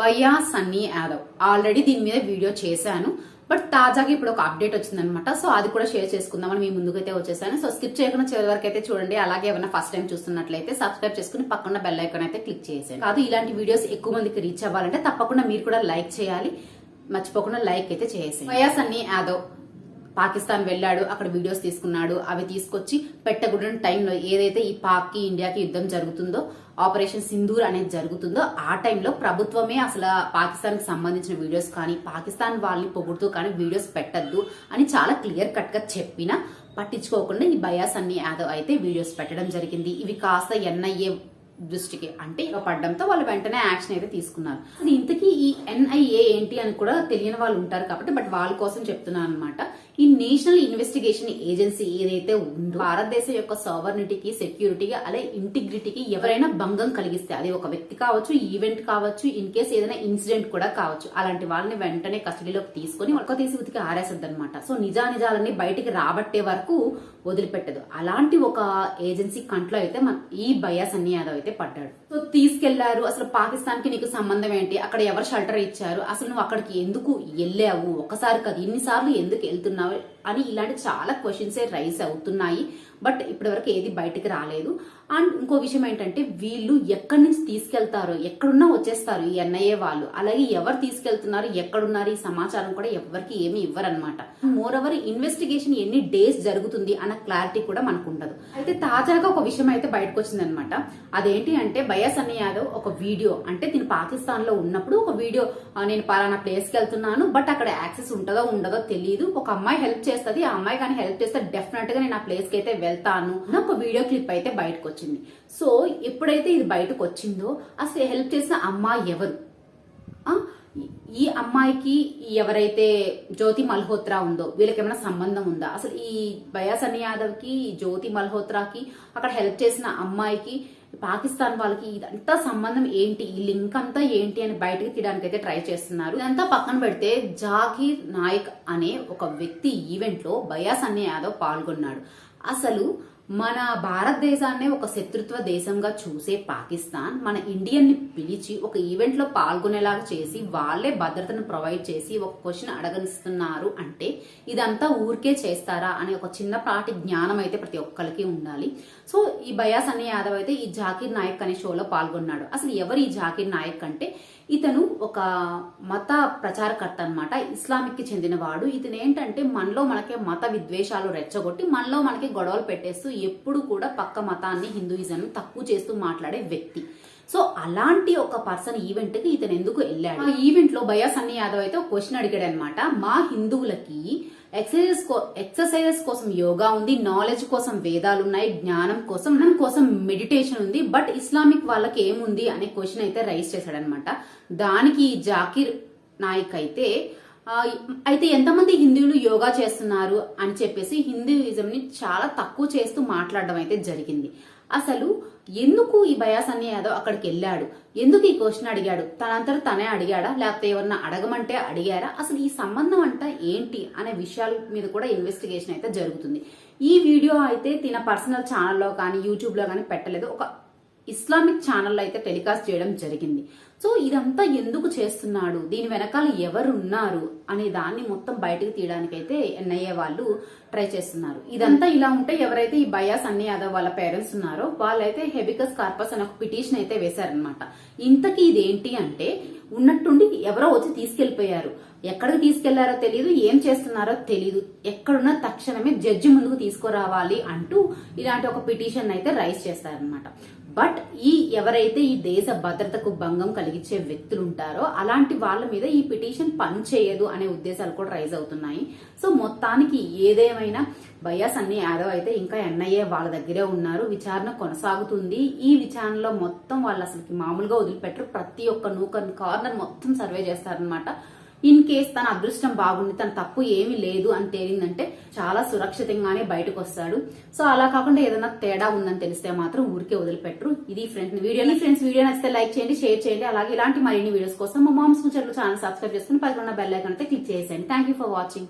భయ్యా సన్నీ యాదవ్. ఆల్రెడీ దీని మీద వీడియో చేశాను. బట్ తాజాగా ఇప్పుడు ఒక అప్డేట్ వచ్చిందనమాట సో అది కూడా షేర్ చేసుకుందామని మీ ముందుకైతే వచ్చేసాను. సో స్కిప్ చేయకుండా చివరి వరకు అయితే చూడండి. అలాగే ఏమైనా ఫస్ట్ టైం చూస్తున్నట్లయితే సబ్స్క్రైబ్ చేసుకుని పక్కన బెల్ ఐకాన్ అయితే క్లిక్ చేసేయండి. కాదు ఇలాంటి వీడియోస్ ఎక్కువ మందికి రీచ్ అవ్వాలంటే తప్పకుండా మీరు కూడా లైక్ చేయాలి. మర్చిపోకుండా లైక్ అయితే చేసేయండి. భయ్యా సన్నీ యాదవ్. పాకిస్తాన్ వెళ్ళాడు అక్కడ వీడియోస్ తీసుకున్నాడు అవి తీసుకొచ్చి పెట్టకూడని టైంలో ఏదైతే ఈ పాక్కి ఇండియాకి యుద్ధం జరుగుతుందో ఆపరేషన్ సింధూర్ అనేది జరుగుతుందో ఆ టైంలో ప్రభుత్వమే అసలు పాకిస్తాన్కి సంబంధించిన వీడియోస్ కానీ పాకిస్తాన్ వాళ్ళని పొగుడుతూ కానీ వీడియోస్ పెట్టద్దు అని చాలా క్లియర్ కట్గా చెప్పినా పట్టించుకోకుండా ఈ బయాస్ అన్ని యాదవ్ అయితే వీడియోస్ పెట్టడం జరిగింది. ఇవి కాస్త ఎన్ఐఏ దృష్టికి అంటే ఇక పడడంతో వాళ్ళు వెంటనే యాక్షన్ అయితే తీసుకున్నారు. అసలు ఇంతకీ ఈ ఎన్ఐఏ ఏంటి అని కూడా తెలియని వాళ్ళు ఉంటారు కాబట్టి బట్ వాళ్ళ కోసం చెప్తున్నాను అనమాట ఈ నేషనల్ ఇన్వెస్టిగేషన్ ఏజెన్సీ ఏదైతే ఉందో భారతదేశం యొక్క సవర్నిటీకి సెక్యూరిటీకి అలాగే ఇంటిగ్రిటీకి ఎవరైనా భంగం కలిగిస్తే అది ఒక వ్యక్తి కావచ్చు ఈవెంట్ కావచ్చు ఇన్ కేస్ ఏదైనా ఇన్సిడెంట్ కూడా కావచ్చు అలాంటి వాళ్ళని వెంటనే కస్టడీలోకి తీసుకొని ఒక్క తీసి ఉతికి ఆరేసద్దు అనమాట సో నిజానిజాలన్నీ బయటికి రాబట్టే వరకు వదిలిపెట్టదు. అలాంటి ఒక ఏజెన్సీ కంట్లో అయితే మన ఈ బయాస్ అన్ని యాదవ్ అయితే పడ్డాడు. సో తీసుకెళ్ళారు. అసలు పాకిస్తాన్కి నీకు సంబంధం ఏంటి? అక్కడ ఎవరు షెల్టర్ ఇచ్చారు? అసలు నువ్వు అక్కడికి ఎందుకు వెళ్ళావు? ఒకసారి కదా ఇన్నిసార్లు ఎందుకు వెళ్తున్నావు? అని ఇలాంటి చాలా క్వశ్చన్స్ రైజ్ అవుతున్నాయి. బట్ ఇప్పటివరకు ఏది బయటికి రాలేదు. అండ్ ఇంకో విషయం ఏంటంటే వీళ్ళు ఎక్కడి నుంచి తీసుకెళ్తారో ఎక్కడున్నా వచ్చేస్తారు ఈ ఎన్ఐఏ వాళ్ళు. అలాగే ఎవరు తీసుకెళ్తున్నారు ఎక్కడున్నారు ఈ సమాచారం కూడా ఎవరికి ఏమి ఇవ్వరనమాట మోర్ ఓవర్ ఇన్వెస్టిగేషన్ ఎన్ని డేస్ జరుగుతుంది అన్న క్లారిటీ కూడా మనకు ఉండదు అయితే తాజాగా ఒక విషయం అయితే బయటకు వచ్చిందనమాట అదేంటి అంటే బయాస్ అన్న యాదవ్ ఒక వీడియో అంటే నేను పాకిస్తాన్లో ఉన్నప్పుడు ఒక వీడియో నేను పలానా ప్లేస్కి వెళ్తున్నాను బట్ అక్కడ యాక్సెస్ ఉంటుందో ఉండదో తెలియదు ఒక అమ్మాయి హెల్ప్ చేస్తుంది ఆ అమ్మాయి కానీ హెల్ప్ చేస్తే డెఫినెట్గా నేను ఆ ప్లేస్కి అయితే వెళ్తాను నాకు ఒక వీడియో క్లిప్ అయితే బయటకు వచ్చింది. సో ఎప్పుడైతే ఇది బయటకు వచ్చిందో అసలు హెల్ప్ చేసిన అమ్మాయి ఎవరు? ఈ అమ్మాయికి ఎవరైతే జ్యోతి మల్హోత్రా ఉందో వీళ్ళకి ఏమైనా సంబంధం ఉందా? అసలు ఈ బయాసని యాదవ్కి జ్యోతి మల్హోత్రాకి అక్కడ హెల్ప్ చేసిన అమ్మాయికి పాకిస్తాన్ వాళ్ళకి ఇదంతా సంబంధం ఏంటి? ఈ లింక్ అంతా ఏంటి అని బయటకు తీయడానికి అయితే ట్రై చేస్తున్నారు. ఇదంతా పక్కన పెడితే జాకీర్ నాయక్ అనే ఒక వ్యక్తి ఈవెంట్లో బయాస్ అనే యాదవ్ పాల్గొన్నాడు. అసలు మన భారతదేశాన్ని ఒక శత్రుత్వ దేశంగా చూసే పాకిస్తాన్ మన ఇండియన్ని పిలిచి ఒక ఈవెంట్లో పాల్గొనేలాగా చేసి వాళ్ళే భద్రతను ప్రొవైడ్ చేసి ఒక క్వశ్చన్ అడగనిస్తున్నారు అంటే ఇదంతా ఊరికే చేస్తారా అనే ఒక చిన్నపాటి జ్ఞానం అయితే ప్రతి ఒక్కరికి ఉండాలి. సో ఈ బయాస్ అనే యాదవ్ అయితే ఈ జాకీర్ నాయక్ అనే షోలో పాల్గొన్నాడు. అసలు ఎవరు ఈ జాకీర్ నాయక్ అంటే? ఇతను ఒక మత ప్రచారకర్త అనమాట ఇస్లామిక్కి చెందినవాడు. ఇతను ఏంటంటే మనలో మనకే మత విద్వేషాలు రెచ్చగొట్టి మనలో మనకి గొడవలు పెట్టేస్తూ ఎప్పుడు కూడా పక్క మతాన్ని హిందూయిజం తక్కువ చేస్తూ మాట్లాడే వ్యక్తి. సో అలాంటి ఒక పర్సన్ ఈవెంట్కి ఇతను ఎందుకు వెళ్ళాడు? ఆ ఈవెంట్లో భయా సన్ని యాదవ్ అయితే ఒక క్వశ్చన్ అడిగాడు అనమాట మా హిందువులకి ఎక్సర్సైజెస్ ఎక్సర్సైజెస్ కోసం యోగా ఉంది నాలెడ్జ్ కోసం వేదాలు ఉన్నాయి జ్ఞానం కోసం జ్ఞానం కోసం మెడిటేషన్ ఉంది బట్ ఇస్లామిక్ వాళ్ళకి ఏముంది అనే క్వశ్చన్ అయితే రైజ్ చేశాడనమాట. దానికి జాకిర్ జాకీర్ నాయక్ అయితే అయితే ఎంతమంది హిందువులు యోగా చేస్తున్నారు అని చెప్పేసి హిందూయిజం ని చాలా తక్కువ చేస్తూ మాట్లాడడం అయితే జరిగింది. అసలు ఎందుకు ఈ బయాస్ యాదవ్ అక్కడికి వెళ్ళాడు? ఎందుకు ఈ క్వశ్చన్ అడిగాడు? తనంతట తనే అడిగాడా? లేకపోతే ఎవరన్నా అడగమంటే అడిగారా? అసలు ఈ సంబంధం అంట ఏంటి అనే విషయాల మీద కూడా ఇన్వెస్టిగేషన్ అయితే జరుగుతుంది. ఈ వీడియో అయితే తిన పర్సనల్ ఛానల్లో కానీ యూట్యూబ్లో కానీ పెట్టలేదు. ఒక ఇస్లామిక్ ఛానల్లో అయితే టెలికాస్ట్ చేయడం జరిగింది. సో ఇదంతా ఎందుకు చేస్తున్నాడు? దీని వెనకాల ఎవరు ఉన్నారు అనే దాన్ని మొత్తం బయటకు తీయడానికైతే ఎన్ఐఏ వాళ్ళు ట్రై చేస్తున్నారు. ఇదంతా ఇలా ఉంటే ఎవరైతే ఈ బయాస్ అన్ని యాదవ్ వాళ్ళ పేరెంట్స్ ఉన్నారో వాళ్ళైతే హెబికస్ కార్పస్ అనే ఒక పిటిషన్ అయితే వేశారనమాట ఇంతకీ ఇదేంటి అంటే ఉన్నట్టుండి ఎవరో వచ్చి తీసుకెళ్ళిపోయారు ఎక్కడికి తీసుకెళ్ళారో తెలియదు ఏం చేస్తున్నారో తెలియదు ఎక్కడున్నా తక్షణమే జడ్జి ముందుకు తీసుకురావాలి అంటూ ఇలాంటి ఒక పిటిషన్ అయితే రైజ్ చేస్తారనమాట బట్ ఈ ఎవరైతే ఈ దేశ భద్రతకు భంగం కలిగించే వ్యక్తులు ఉంటారో అలాంటి వాళ్ళ మీద ఈ పిటిషన్ పని చేయదు అనే ఉద్దేశాలు కూడా రైజ్ అవుతున్నాయి. సో మొత్తానికి ఏదేమైనా బయాస్ అన్ని యాదవ్ అయితే ఇంకా ఎన్ఐఏ వాళ్ళ దగ్గరే ఉన్నారు. విచారణ కొనసాగుతుంది. ఈ విచారణలో మొత్తం వాళ్ళు అసలు మామూలుగా వదిలిపెట్టరు. ప్రతి ఒక్క నూకన్ కార్నర్ మొత్తం సర్వే చేస్తారనమాట ఇన్ కేస్ తన అదృష్టం బాగుంది తన తప్పు ఏమీ లేదు అని తేలిందంటే చాలా సురక్షితంగానే బయటకు వస్తాడు సో అలా కాకుండా ఏదైనా తేడా ఉందని తెలిస్తే మాత్రం ఊరికే వదిలిపెట్టరు. ఇది ఫ్రెండ్స్ వీడియో. ఫ్రెండ్స్ వీడియో నచ్చితే లైక్ చేయండి షేర్ చేయండి. అలాగే ఇలాంటి మరిన్ని వీడియోస్ కోసం మా మామ్స్ ముచ్చట్లు ఛానల్ సబ్స్క్రైబ్ చేసుకుని పక్కన బెల్ ఐకన్ అయితే క్లిక్ చేసేయండి. Thank you for watching